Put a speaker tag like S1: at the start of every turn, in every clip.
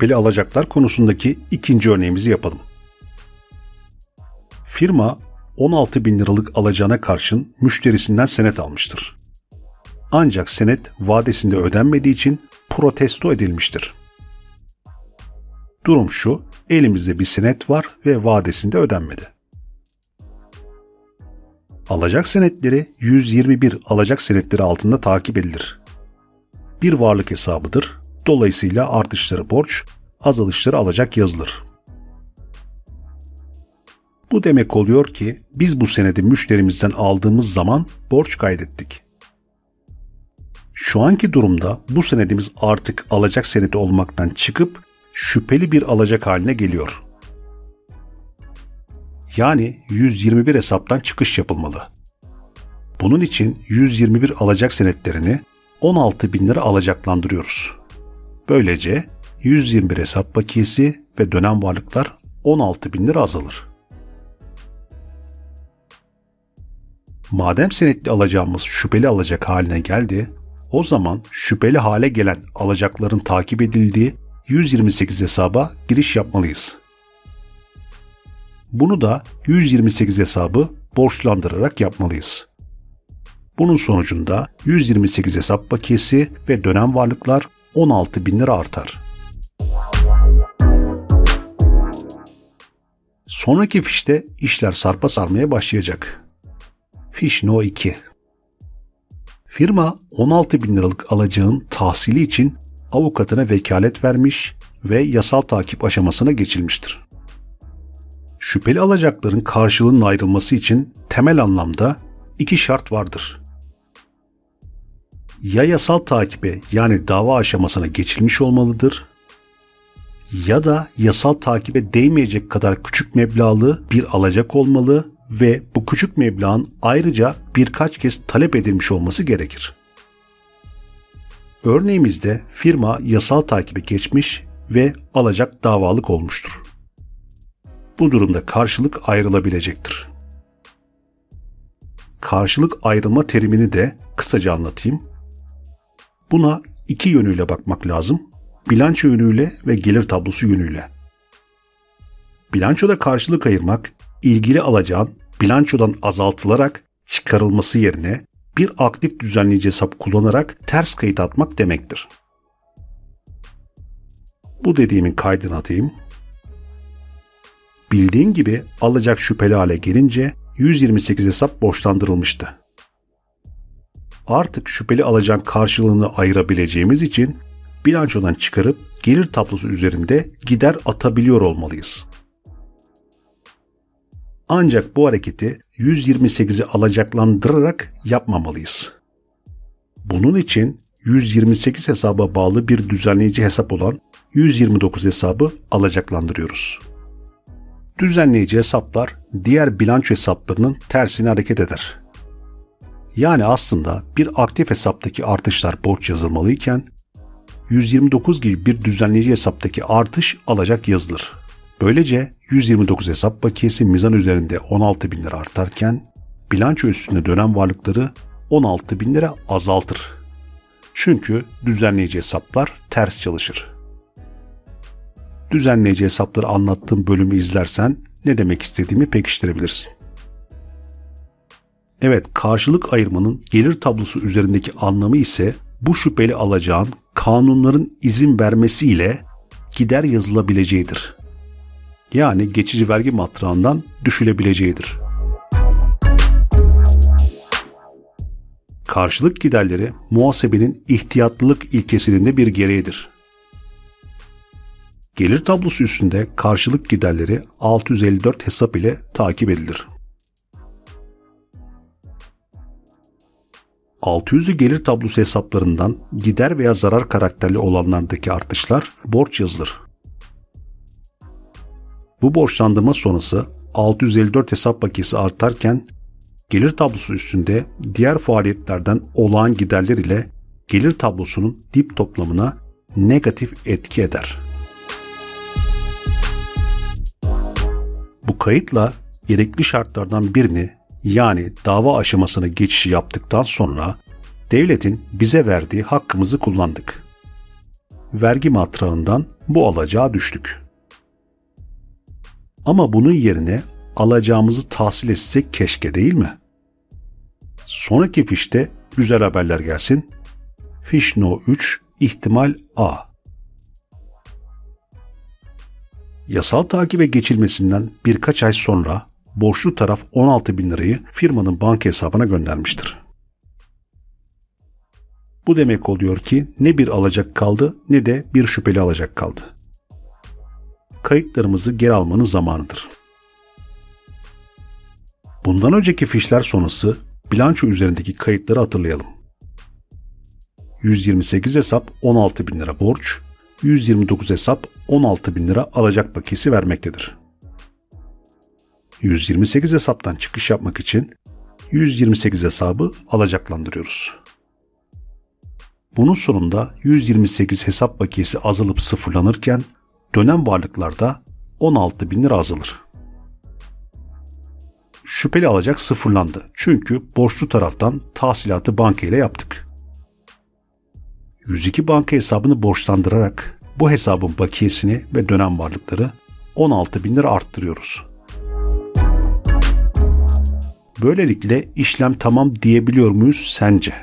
S1: şüpheli alacaklar konusundaki ikinci örneğimizi yapalım. Firma 16 bin liralık alacağına karşın müşterisinden senet almıştır. Ancak senet vadesinde ödenmediği için protesto edilmiştir. Durum şu, elimizde bir senet var ve vadesinde ödenmedi. Alacak senetleri 121 alacak senetleri altında takip edilir. Bir varlık hesabıdır. Dolayısıyla artışları borç, azalışları alacak yazılır. Bu demek oluyor ki biz bu senedi müşterimizden aldığımız zaman borç kaydettik. Şu anki durumda bu senedimiz artık alacak senedi olmaktan çıkıp şüpheli bir alacak haline geliyor. Yani 121 hesaptan çıkış yapılmalı. Bunun için 121 alacak senetlerini 16 bin lira alacaklandırıyoruz. Böylece 121 hesap bakiyesi ve dönem varlıklar 16 bin lira azalır. Madem senetli alacağımız şüpheli alacak haline geldi, o zaman şüpheli hale gelen alacakların takip edildiği 128 hesaba giriş yapmalıyız. Bunu da 128 hesabı borçlandırarak yapmalıyız. Bunun sonucunda 128 hesap bakiyesi ve dönem varlıklar 16 bin lira artar. Sonraki fişte işler sarpa sarmaya başlayacak. Fiş No 2 Firma 16 bin liralık alacağın tahsili için avukatına vekalet vermiş ve yasal takip aşamasına geçilmiştir. Şüpheli alacakların karşılığının ayrılması için temel anlamda iki şart vardır. Ya yasal takibe yani dava aşamasına geçilmiş olmalıdır ya da yasal takibe değmeyecek kadar küçük meblağlı bir alacak olmalı ve bu küçük meblağın ayrıca birkaç kez talep edilmiş olması gerekir. Örneğimizde firma yasal takibe geçmiş ve alacak davalık olmuştur. Bu durumda karşılık ayrılabilecektir. Karşılık ayrılma terimini de kısaca anlatayım. Buna iki yönüyle bakmak lazım. Bilanço yönüyle ve gelir tablosu yönüyle. Bilançoda karşılık ayırmak, ilgili alacağın bilançodan azaltılarak çıkarılması yerine bir aktif düzenleyici hesap kullanarak ters kayıt atmak demektir. Bu dediğimin kaydını atayım. Bildiğin gibi alacak şüpheli hale gelince 128 hesap borçlandırılmıştı. Artık şüpheli alacağın karşılığını ayırabileceğimiz için bilançodan çıkarıp gelir tablosu üzerinde gider atabiliyor olmalıyız. Ancak bu hareketi 128'i alacaklandırarak yapmamalıyız. Bunun için 128 hesaba bağlı bir düzenleyici hesap olan 129 hesabı alacaklandırıyoruz. Düzenleyici hesaplar diğer bilanço hesaplarının tersine hareket eder. Yani aslında bir aktif hesaptaki artışlar borç yazılmalıyken 129 gibi bir düzenleyici hesaptaki artış alacak yazılır. Böylece 129 hesap bakiyesi mizan üzerinde 16 bin lira artarken bilanço üstünde dönem varlıkları 16 bin lira azaltır. Çünkü düzenleyici hesaplar ters çalışır. Düzenleyici hesapları anlattığım bölümü izlersen ne demek istediğimi pekiştirebilirsin. Evet, karşılık ayırmanın gelir tablosu üzerindeki anlamı ise bu şüpheli alacağın kanunların izin vermesiyle gider yazılabileceğidir. Yani geçici vergi matrağından düşülebileceğidir. Karşılık giderleri muhasebenin ihtiyatlılık ilkesinin de bir gereğidir. Gelir tablosu üstünde karşılık giderleri 654 hesap ile takip edilir. 600'lü gelir tablosu hesaplarından gider veya zarar karakterli olanlardaki artışlar borç yazılır. Bu borçlandırma sonrası 654 hesap bakiyesi artarken gelir tablosu üstünde diğer faaliyetlerden olağan giderler ile gelir tablosunun dip toplamına negatif etki eder. Bu kayıtla gerekli şartlardan birini yani dava aşamasına geçişi yaptıktan sonra devletin bize verdiği hakkımızı kullandık. vergi matrağından bu alacağa düştük. Ama bunun yerine alacağımızı tahsil etsek keşke değil mi? Sonraki fişte güzel haberler gelsin. Fiş no 3 ihtimal A. Yasal takibe geçilmesinden birkaç ay sonra borçlu taraf 16 bin lirayı firmanın banka hesabına göndermiştir. Bu demek oluyor ki ne bir alacak kaldı ne de bir şüpheli alacak kaldı. Kayıtlarımızı geri almanın zamanıdır. Bundan önceki fişler sonrası bilanço üzerindeki kayıtları hatırlayalım. 128 hesap 16 bin lira borç, 129 hesap 16 bin lira alacak bakiyesi vermektedir. 128 hesaptan çıkış yapmak için 128 hesabı alacaklandırıyoruz. Bunun sonunda 128 hesap bakiyesi azalıp sıfırlanırken dönem varlıklarda 16 bin lira azalır. Şüpheli alacak sıfırlandı. Çünkü borçlu taraftan tahsilatı banka ile yaptık. 102 banka hesabını borçlandırarak bu hesabın bakiyesini ve dönem varlıkları 16 bin lira arttırıyoruz. Böylelikle işlem tamam diyebiliyor muyuz sence?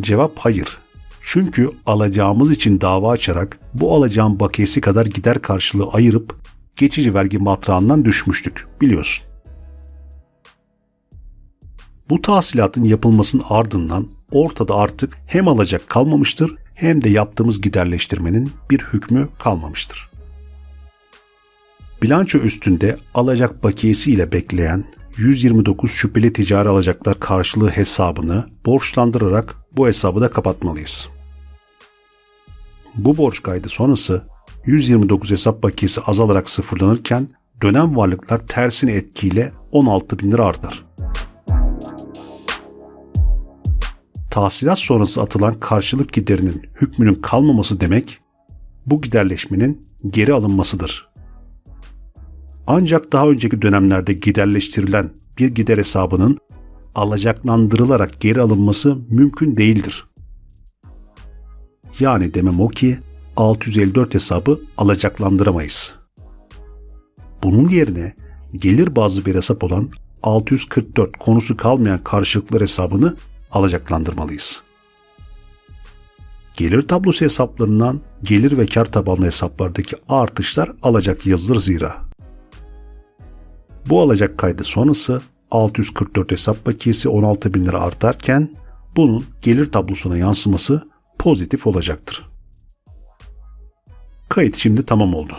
S1: Cevap hayır. Çünkü alacağımız için dava açarak bu alacağın bakiyesi kadar gider karşılığı ayırıp geçici vergi matrağından düşmüştük biliyorsun. Bu tahsilatın yapılmasının ardından ortada artık hem alacak kalmamıştır hem de yaptığımız giderleştirmenin bir hükmü kalmamıştır. Bilanço üstünde alacak bakiyesi ile bekleyen 129 şüpheli ticari alacaklar karşılığı hesabını borçlandırarak bu hesabı da kapatmalıyız. Bu borç kaydı sonrası 129 hesap bakiyesi azalarak sıfırlanırken dönem varlıklar tersine etkiyle 16 bin lira artar. Tahsilat sonrası atılan karşılık giderinin hükmünün kalmaması demek bu giderleşmenin geri alınmasıdır. Ancak daha önceki dönemlerde giderleştirilen bir gider hesabının alacaklandırılarak geri alınması mümkün değildir. Yani demem o ki 654 hesabı alacaklandıramayız. Bunun yerine gelir bazlı bir hesap olan 644 konusu kalmayan karşılıklar hesabını alacaklandırmalıyız. Gelir tablosu hesaplarından gelir ve kar tabanlı hesaplardaki artışlar alacak yazılır zira. Bu alacak kaydı sonrası 644 hesap bakiyesi 16 bin lira artarken bunun gelir tablosuna yansıması pozitif olacaktır. Kayıt şimdi tamam oldu.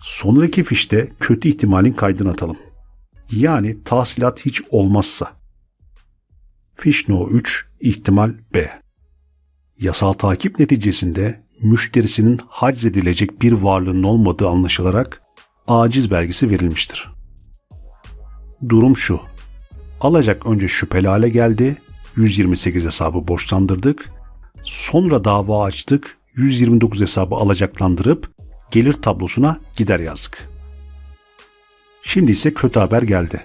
S1: Sonraki fişte kötü ihtimalin kaydını atalım. Yani tahsilat hiç olmazsa. Fiş no 3 ihtimal B. Yasal takip neticesinde müşterisinin haciz edilecek bir varlığının olmadığı anlaşılarak aciz belgesi verilmiştir. Durum şu. Alacak önce şüpheli hale geldi, 128 hesabı borçlandırdık, sonra dava açtık, 129 hesabı alacaklandırıp gelir tablosuna gider yazdık. Şimdi ise kötü haber geldi.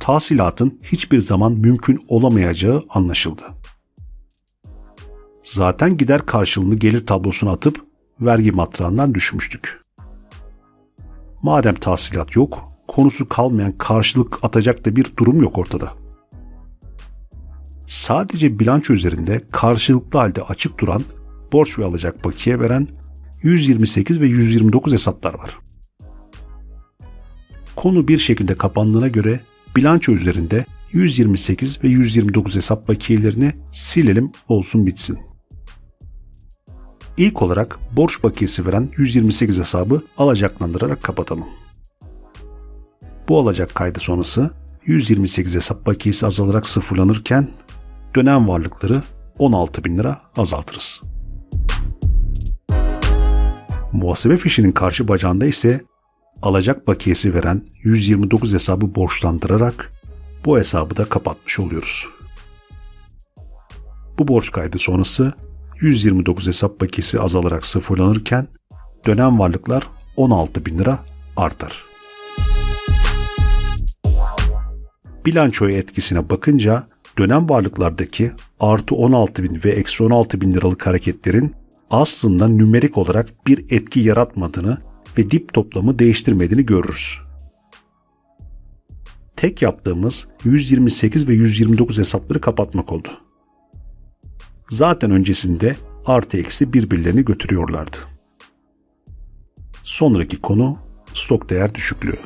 S1: Tahsilatın hiçbir zaman mümkün olamayacağı anlaşıldı. Zaten gider karşılığını gelir tablosuna atıp vergi matrağından düşmüştük. Madem tahsilat yok, konusu kalmayan karşılık atacak da bir durum yok ortada. Sadece bilanço üzerinde karşılıklı halde açık duran borç ve alacak bakiye veren 128 ve 129 hesaplar var. Konu bir şekilde kapandığına göre bilanço üzerinde 128 ve 129 hesap bakiyelerini silelim olsun bitsin. İlk olarak borç bakiyesi veren 128 hesabı alacaklandırarak kapatalım. Bu alacak kaydı sonrası 128 hesap bakiyesi azalarak sıfırlanırken dönem varlıkları 16 bin lira azaltırız. Muhasebe fişinin karşı bacağında ise alacak bakiyesi veren 129 hesabı borçlandırarak bu hesabı da kapatmış oluyoruz. Bu borç kaydı sonrası 129 hesap bakiyesi azalarak sıfırlanırken dönem varlıklar 16 bin lira artar. Bilançoya etkisine bakınca dönem varlıklardaki artı 16 bin ve eksi 16 bin liralık hareketlerin aslında nümerik olarak bir etki yaratmadığını ve dip toplamı değiştirmediğini görürüz. Tek yaptığımız 128 ve 129 hesapları kapatmak oldu. Zaten öncesinde artı eksi birbirlerini götürüyorlardı. Sonraki konu stok değer düşüklüğü.